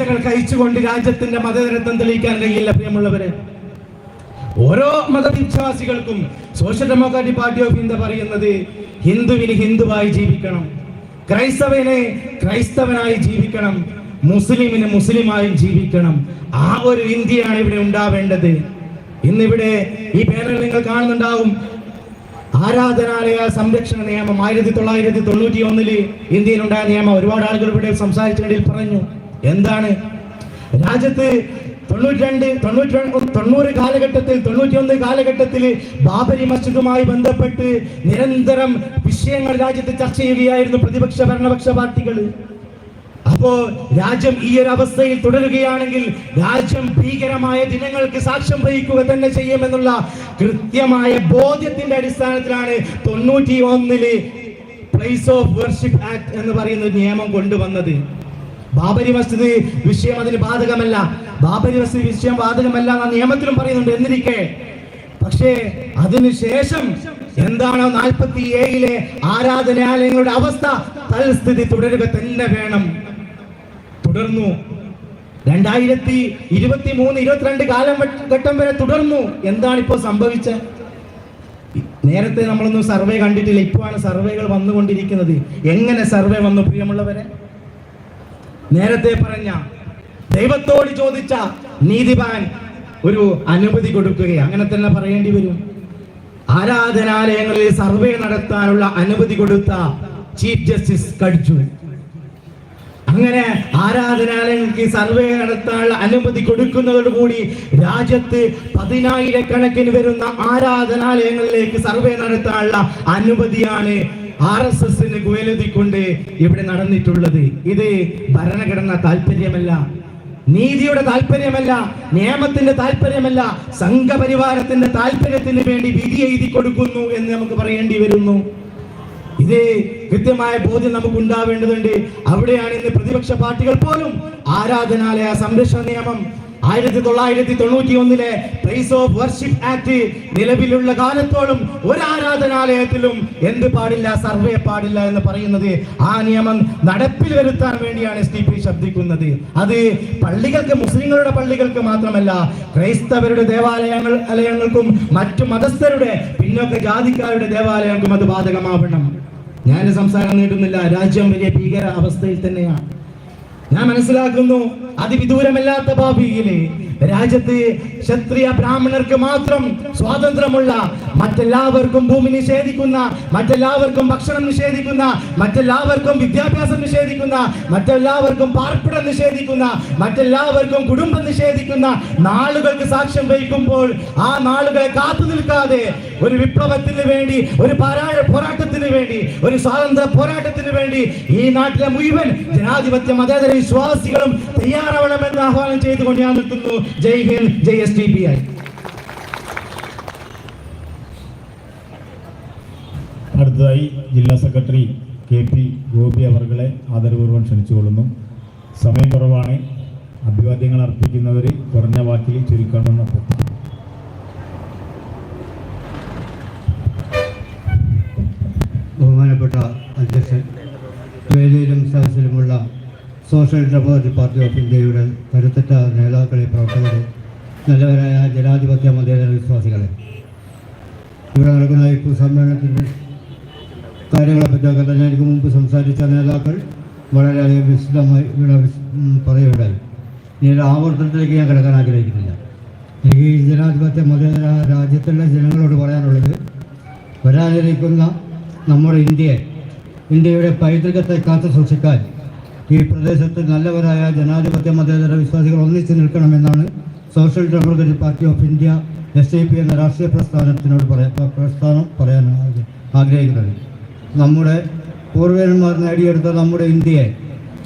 പിച്ചകൾ കഴിച്ചുകൊണ്ട് രാജ്യത്തിന്റെ മതതരത്വം തെളിയിക്കാൻ കഴിയില്ല പ്രിയമുള്ളവരെ. ഓരോ മതവിശ്വാസികൾക്കും social democratic party of India പറയുന്നത് ഹിന്ദുവിന് ഹിന്ദുവായി ജീവിക്കണം ക്രൈസ്തവനെ ക്രൈസ്തവനായി ജീവിക്കണം മുസ്ലിമിന് മുസ്ലിമായി ജീവിക്കണം. ആ ഒരു ഇന്ത്യയാണ് ഇവിടെ ഉണ്ടാവേണ്ടത്. ഇന്നിവിടെ ഈ പേനൽ നിങ്ങൾ കാണുന്നുണ്ടാവും. ആരാധനാലയ സംരക്ഷണ നിയമം ആയിരത്തി തൊള്ളായിരത്തി തൊണ്ണൂറ്റി ഒന്നിൽ ഇന്ത്യയിലുണ്ടായ നിയമം. ഒരുപാട് ആളുകൾ ഇവിടെ സംസാരിച്ചതിൽ പറഞ്ഞു. എന്താണ്? രാജ്യത്ത് തൊണ്ണൂറ്റി രണ്ട് തൊണ്ണൂറ്റി തൊണ്ണൂറ് കാലഘട്ടത്തിൽ തൊണ്ണൂറ്റി ഒന്ന് കാലഘട്ടത്തിൽ ബാബരി മസ്ജിദുമായി ബന്ധപ്പെട്ട് നിരന്തരം വിഷയങ്ങൾ രാജ്യത്ത് ചർച്ച ചെയ്യുകയായിരുന്നു പ്രതിപക്ഷ ഭരണപക്ഷ പാർട്ടികൾ. അപ്പോ രാജ്യം ഈ ഒരു അവസ്ഥയിൽ തുടരുകയാണെങ്കിൽ രാജ്യം ഭീകരമായ ദിനങ്ങൾക്ക് സാക്ഷ്യം വഹിക്കുക തന്നെ ചെയ്യുമെന്നുള്ള കൃത്യമായ ബോധ്യത്തിന്റെ അടിസ്ഥാനത്തിലാണ് തൊണ്ണൂറ്റി ഒന്നിൽ പ്ലേസ് ഓഫ് വർഷിപ്പ് ആക്ട് എന്ന് പറയുന്ന നിയമം കൊണ്ടുവന്നത്. ബാബരി മസ്ജിദ് വിഷയം അതിന് ബാധകമല്ല. ബാബരി മസ്ജിദ് വിഷയം ബാധകമല്ല എന്ന നിയമത്തിലും പറയുന്നുണ്ട് എന്നിരിക്കെ. പക്ഷേ അതിനുശേഷം എന്താണോ നാൽപ്പത്തി ഏഴിലെ ആരാധനാലയങ്ങളുടെ അവസ്ഥ തൽസ്ഥിതി തുടരുക തന്നെ വേണം. തുടർന്നു. രണ്ടായിരത്തി ഇരുപത്തി മൂന്ന് ഇരുപത്തിരണ്ട് കാലം ഘട്ടം വരെ തുടർന്നു. എന്താണ് ഇപ്പോൾ സംഭവിച്ചത്? നേരത്തെ നമ്മളൊന്നും സർവേ കണ്ടിട്ടില്ല. ഇപ്പോഴാണ് സർവേകൾ വന്നുകൊണ്ടിരിക്കുന്നത്. എങ്ങനെ സർവേ വന്നു പ്രിയമുള്ളവരെ? നേരത്തെ പറഞ്ഞ ദൈവത്തോട് ചോദിച്ച നീതിപാൻ ഒരു അനുമതി കൊടുക്കുക അങ്ങനെ തന്നെ പറയേണ്ടി വരും. ആരാധനാലയങ്ങളിൽ സർവേ നടത്താനുള്ള അനുമതി കൊടുത്ത ചീഫ് ജസ്റ്റിസ് കടിച്ചു. അങ്ങനെ ആരാധനാലയങ്ങൾക്ക് സർവേ നടത്താനുള്ള അനുമതി കൊടുക്കുന്നതോടുകൂടി രാജ്യത്ത് പതിനായിരക്കണക്കിന് വരുന്ന ആരാധനാലയങ്ങളിലേക്ക് സർവേ നടത്താനുള്ള അനുമതിയാണ് ആർ എസ് എസിന് കുയലെഴുതിക്കൊണ്ട് ഇവിടെ നടന്നിട്ടുള്ളത്. ഇത് ഭരണഘടന താല്പര്യമല്ല നീതിയുടെ താല്പര്യമല്ല നിയമത്തിന്റെ താല്പര്യമല്ല സംഘപരിവാരത്തിന്റെ താല്പര്യത്തിന് വേണ്ടി വിധി എഴുതി കൊടുക്കുന്നു എന്ന് നമുക്ക് പറയേണ്ടി വരുന്നു. ഇത് കൃത്യമായ ബോധ്യം നമുക്ക് ഉണ്ടാവേണ്ടതുണ്ട് അവിടെയാണ് ഇന്ന് പ്രതിപക്ഷ പാർട്ടികൾ പോലും ആരാധനാലയ സംരക്ഷണ നിയമം ആയിരത്തി തൊള്ളായിരത്തി തൊണ്ണൂറ്റി ഒന്നിലെ പ്ലേസ് ഓഫ് വർഷിപ്പ് ആക്ട് നിലവിലുള്ള കാലത്തോളം ഒരു ആരാധനാലയത്തിലും എന്ത് പാടില്ല സർവേ പാടില്ല എന്ന് പറയുന്നത് ആ നിയമം നടപ്പിൽ വരുത്താൻ വേണ്ടിയാണ് എസ് ഡി പി ശബ്ദിക്കുന്നത്. അത് പള്ളികൾക്ക് മുസ്ലിങ്ങളുടെ പള്ളികൾക്ക് മാത്രമല്ല ക്രൈസ്തവരുടെ ദേവാലയങ്ങൾ ആലയങ്ങൾക്കും മറ്റു മതസ്ഥരുടെ പിന്നോക്ക ജാതിക്കാരുടെ ദേവാലയങ്ങൾക്കും അത് ബാധകമാവണം. ഞാൻ സംസാരം നീട്ടുന്നില്ല. രാജ്യം വലിയ ഭീകര അവസ്ഥയിൽ തന്നെയാണ്. ഞാൻ മനസ്സിലാക്കുന്നു അതിവിദൂരമല്ലാത്ത ഭാവിയിലെ രാജ്യത്ത് ക്ഷത്രിയ ബ്രാഹ്മണർക്ക് മാത്രം സ്വാതന്ത്ര്യമുള്ള മറ്റെല്ലാവർക്കും ഭൂമി നിഷേധിക്കുന്ന മറ്റെല്ലാവർക്കും ഭക്ഷണം നിഷേധിക്കുന്ന മറ്റെല്ലാവർക്കും വിദ്യാഭ്യാസം നിഷേധിക്കുന്ന മറ്റെല്ലാവർക്കും പാർപ്പിടം നിഷേധിക്കുന്ന മറ്റെല്ലാവർക്കും കുടുംബം നിഷേധിക്കുന്ന നാളുകൾക്ക് സാക്ഷ്യം വഹിക്കുമ്പോൾ ആ നാളുകളെ കാത്തു നിൽക്കാതെ ഒരു വിപ്ലവത്തിന് വേണ്ടി ഒരു പാരായ പോരാട്ടത്തിന് വേണ്ടി ഒരു സ്വാതന്ത്ര്യ പോരാട്ടത്തിന് വേണ്ടി ഈ നാട്ടിലെ മുഴുവൻ ജനാധിപത്യ മതേതര വിശ്വാസികളും തയ്യാറാവണമെന്ന് ആഹ്വാനം ചെയ്തുകൊണ്ട് ഞാൻ നിൽക്കുന്നു. Jai Hind Jai S D P I അടുത്തതായി ജില്ലാ സെക്രട്ടറി കെ പി ഗോപി അവർകളെ ആദരപൂർവം ക്ഷണിച്ചുകൊള്ളുന്നു. സമയം കുറവാണ്. അഭിവാദ്യങ്ങൾ അർപ്പിക്കുന്നവർ കുറഞ്ഞ വാക്കിൽ ചുരുക്കണമെന്ന് അഭ്യർത്ഥിക്കുന്നു. ബഹുമാനപ്പെട്ട അധ്യക്ഷൻ വേദിയിലും സദസ്സിലുമുള്ള സോഷ്യൽ ഡെമോക്രാറ്റിക് പാർട്ടി ഓഫ് ഇന്ത്യയുടെ കരുത്തറ്റ നേതാക്കളെ പ്രവർത്തകരെ നല്ലവരായ ജനാധിപത്യ മതേതര വിശ്വാസികളെ. ഇവിടെ നടക്കുന്ന ഈ സമ്മേളനത്തിന്റെ കാര്യങ്ങളെപ്പറ്റിയൊക്കെ തന്നെ എനിക്ക് മുമ്പ് സംസാരിച്ച നേതാക്കൾ വളരെയധികം വിശദമായി ഇവിടെ പറയുകയുണ്ടായി. ഇനി ആവർത്തനത്തിലേക്ക് ഞാൻ കിടക്കാൻ ആഗ്രഹിക്കുന്നില്ല. എനിക്ക് ഈ ജനാധിപത്യ മതേതര രാജ്യത്തുള്ള ജനങ്ങളോട് പറയാനുള്ളത് വരാനിരിക്കുന്ന നമ്മുടെ ഇന്ത്യയെ ഇന്ത്യയുടെ പൈതൃകത്തെ കാത്തു സൂക്ഷിക്കാൻ ഈ പ്രദേശത്ത് നല്ലവരായ ജനാധിപത്യ മതേതര വിശ്വാസികൾ ഒന്നിച്ചു നിൽക്കണമെന്നാണ് social democratic party of India S I P എന്ന രാഷ്ട്രീയ പ്രസ്ഥാനത്തിനോട് പറയാ പ്രസ്ഥാനം പറയാൻ ആഗ്ര- ആഗ്രഹിക്കുന്നത്. നമ്മുടെ പൂർവന്മാർ നേടിയെടുത്ത നമ്മുടെ ഇന്ത്യയെ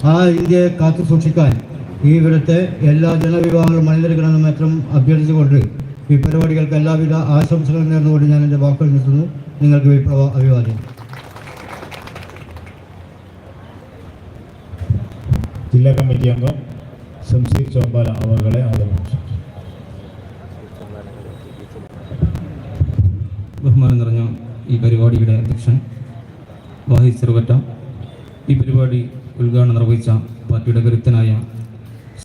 ആ ഇന്ത്യയെ കാത്തു സൂക്ഷിക്കാൻ ഇവിടുത്തെ എല്ലാ ജനവിഭാഗങ്ങളും അണിനിരക്കണമെന്ന് മാത്രം അഭ്യർത്ഥിച്ചുകൊണ്ട് ഈ പരിപാടികൾക്ക് എല്ലാവിധ ആശംസകളും നേർന്നുകൊണ്ട് ഞാൻ എന്റെ വാക്കുകൾ നിർത്തുന്നു. നിങ്ങൾക്ക് വിപ്ലവ അഭിവാദ്യം. ജില്ലാ കമ്മിറ്റി അംഗം സംസീർ ചോമ്പാല അവകളെ ആദരിച്ചു. ബഹുമാനം നിറഞ്ഞ ഈ പരിപാടിയുടെ അധ്യക്ഷൻ വാഹി ചെറുപറ്റ ഈ പരിപാടി ഉദ്ഘാടനം നിർവഹിച്ച പാർട്ടിയുടെ കരുത്തനായ